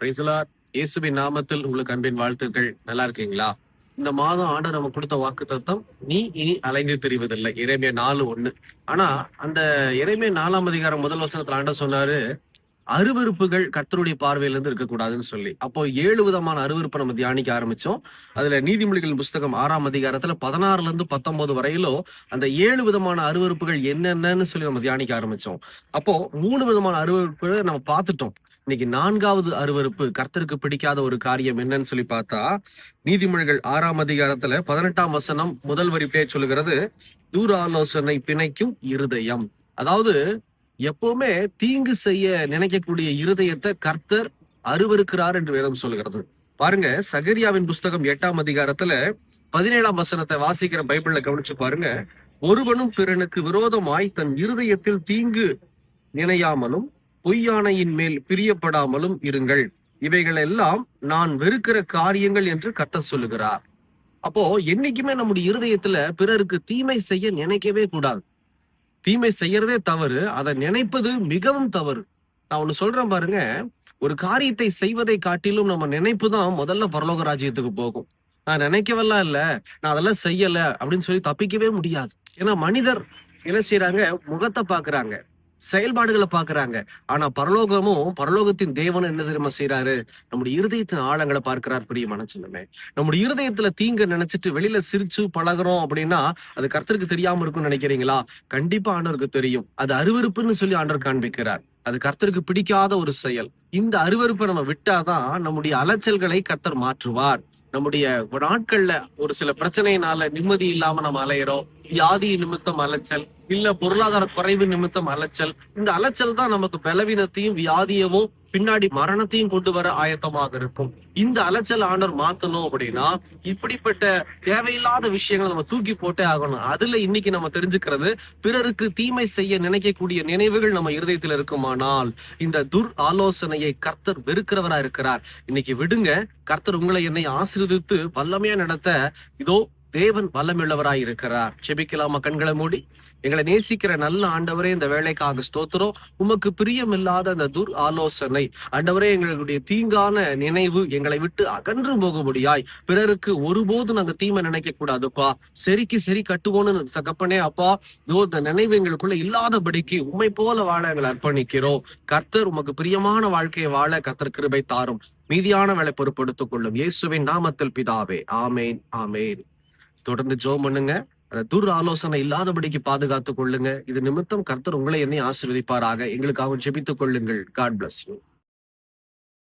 Praise the Lord இயேசுவின் நாமத்தில் உங்களுக்கு அன்பின் வாழ்த்துக்கள். நல்லா இருக்கீங்களா? இந்த மாதம் ஆண்டு நம்ம கொடுத்த வாக்கு தத்தம் நீ இனி அலைந்து தெரிவதில்லை. இறைமைய நாலு ஒண்ணு. ஆனா அந்த இறைமைய நாலாம் அதிகாரம் முதல் வசனத்துல ஆண்ட சொன்னாரு அருவருப்புகள் கர்த்தருடைய பார்வையில இருந்து இருக்கக்கூடாதுன்னு சொல்லி. அப்போ ஏழு விதமான அருவருப்பை நம்ம தியானிக்க ஆரம்பிச்சோம். அதுல நீதிமொழிகள் புஸ்தகம் ஆறாம் அதிகாரத்துல பதினாறுல இருந்து பத்தொன்பது வரையிலும் அந்த ஏழு விதமான அருவருப்புகள் என்னென்னு சொல்லி நம்ம தியானிக்க ஆரம்பிச்சோம். அப்போ மூணு விதமான அருவருப்புகளை நம்ம பார்த்துட்டோம். இன்னைக்கு நான்காவது அருவருப்பு கர்த்தருக்கு பிடிக்காத ஒரு காரியம் என்னன்னு சொல்லி பார்த்தா நீதிமொழிகள் ஆறாம் அதிகாரத்துல பதினெட்டாம் வசனம் முதல் வரிப்பே சொல்லுகிறது தூர ஆலோசனை பிணைக்கும் இருதயம். அதாவது எப்பவுமே தீங்கு செய்ய நினைக்கக்கூடிய இருதயத்தை கர்த்தர் அருவருக்கிறார் என்று வேதம் சொல்லுகிறது. பாருங்க சகரியாவின் புஸ்தகம் எட்டாம் அதிகாரத்துல பதினேழாம் வசனத்தை வாசிக்கிற பைபிள்ல கவனிச்சு பாருங்க. ஒருவனும் பிறனுக்கு விரோதமாய் தன் இருதயத்தில் தீங்கு நினையாமலும் பொய்யானையின் மேல் பிரியப்படாமலும் இருங்கள். இவைகள் எல்லாம் நான் வெறுக்கிற காரியங்கள் என்று கத்த சொல்லுகிறார். அப்போ என்னைக்குமே நம்முடைய இருதயத்துல பிறருக்கு தீமை செய்ய நினைக்கவே கூடாது. தீமை செய்யறதே தவறு அதை நினைப்பது மிகவும் தவறு. நான் ஒண்ணு சொல்றேன் பாருங்க ஒரு காரியத்தை செய்வதை காட்டிலும் நம்ம நினைப்பு தான் முதல்ல பரலோக ராஜ்யத்துக்கு போகும். நான் நினைக்கவெல்லாம் இல்ல நான் அதெல்லாம் செய்யல அப்படின்னு சொல்லி தப்பிக்கவே முடியாது. ஏன்னா மனிதர் என்ன செய்யறாங்க முகத்தை பாக்குறாங்க செயல்பாடுகளை பாக்குறாங்க ஆனா பரலோகமும் பரலோகத்தின் தேவனும் என்ன தெரியுமா செய்யறாரு நம்முடைய இருதயத்தின் ஆழங்களை பார்க்கிறார் பெரிய மனச்சலமே. நம்முடைய இருதயத்துல தீங்க நினைச்சிட்டு வெளியில சிரிச்சு பழகுறோம் அப்படின்னா அது கர்த்தருக்கு தெரியாம இருக்கும்னு நினைக்கிறீங்களா? கண்டிப்பா ஆண்டவருக்கு தெரியும். அது அருவருப்புன்னு சொல்லி ஆண்டவர் காண்பிக்கிறார். அது கர்த்தருக்கு பிடிக்காத ஒரு செயல். இந்த அருவருப்பை நம்ம விட்டாதான் நம்முடைய அலைச்சல்களை கர்த்தர் மாற்றுவார். நம்முடைய நாட்கள்ல ஒரு சில பிரச்சனையினால நிம்மதி இல்லாம நம்ம அலையிறோம். வியாதி நிமித்தம் அலைச்சல் இல்ல பொருளாதார குறைவு நிமித்தம் அலைச்சல். இந்த அலைச்சல் தான் நமக்கு பலவீனத்தையும் வியாதியவும் பின்னாடி மரணத்தையும் கொண்டு வர ஆயத்தமாக இருக்கும். இந்த அலைச்சல் ஆண்டர் மாத்தணும் அப்படின்னா இப்படிப்பட்ட தேவையில்லாத விஷயங்களை நம்ம தூக்கி போட்டே ஆகணும். அதுல இன்னைக்கு நம்ம தெரிஞ்சுக்கிறது பிறருக்கு தீமை செய்ய நினைக்கக்கூடிய நினைவுகள் நம்ம இருதயத்தில் இருக்குமானால் இந்த துர் ஆலோசனையை கர்த்தர் வெறுக்கிறவரா இருக்கிறார். இன்னைக்கு விடுங்க கர்த்தர் உங்களை என்னை ஆசீர்வதித்து வல்லமையா நடத்த இதோ தேவன் வல்லமுள்ளவராய் இருக்கிறார். செபிக்கலாமா கண்களை மூடி? எங்களை நேசிக்கிற நல்ல ஆண்டவரே இந்த வேலைக்காக ஸ்தோத்திரம். உமக்கு பிரியமில்லாத அந்த துர் ஆலோசனை ஆண்டவரே எங்களுடைய தீங்கான நினைவு எங்களை விட்டு அகன்று போகும்படியாய். பிறருக்கு ஒருபோதும் நாங்க தீமை நினைக்க கூடாதுப்பா சரிக்கு சரி கட்டுவோன்னு தகப்பனே அப்பா. இதோ இந்த நினைவு எங்களுக்குள்ள இல்லாதபடிக்கு உண்மை போல வாழ எங்களை அர்ப்பணிக்கிறோம். கர்த்தர் உமக்கு பிரியமான வாழ்க்கையை வாழ கர்த்தர் கிருபை தாரும். மீதியான வேலை பொறுப்படுத்திக் கொள்ளும் இயேசுவின் நாமத்தில் பிதாவே. ஆமேன் ஆமேன். தொடர்ந்து ஜோம் பண்ணுங்க. துர் ஆலோசனை இல்லாதபடிக்கு பாதுகாத்துக் கொள்ளுங்க. இது நிமித்தம் கர்த்தர் உங்களை என்னை ஆசிர்வதிப்பாராக. எங்களுக்காக ஜெபித்துக் கொள்ளுங்கள். God bless you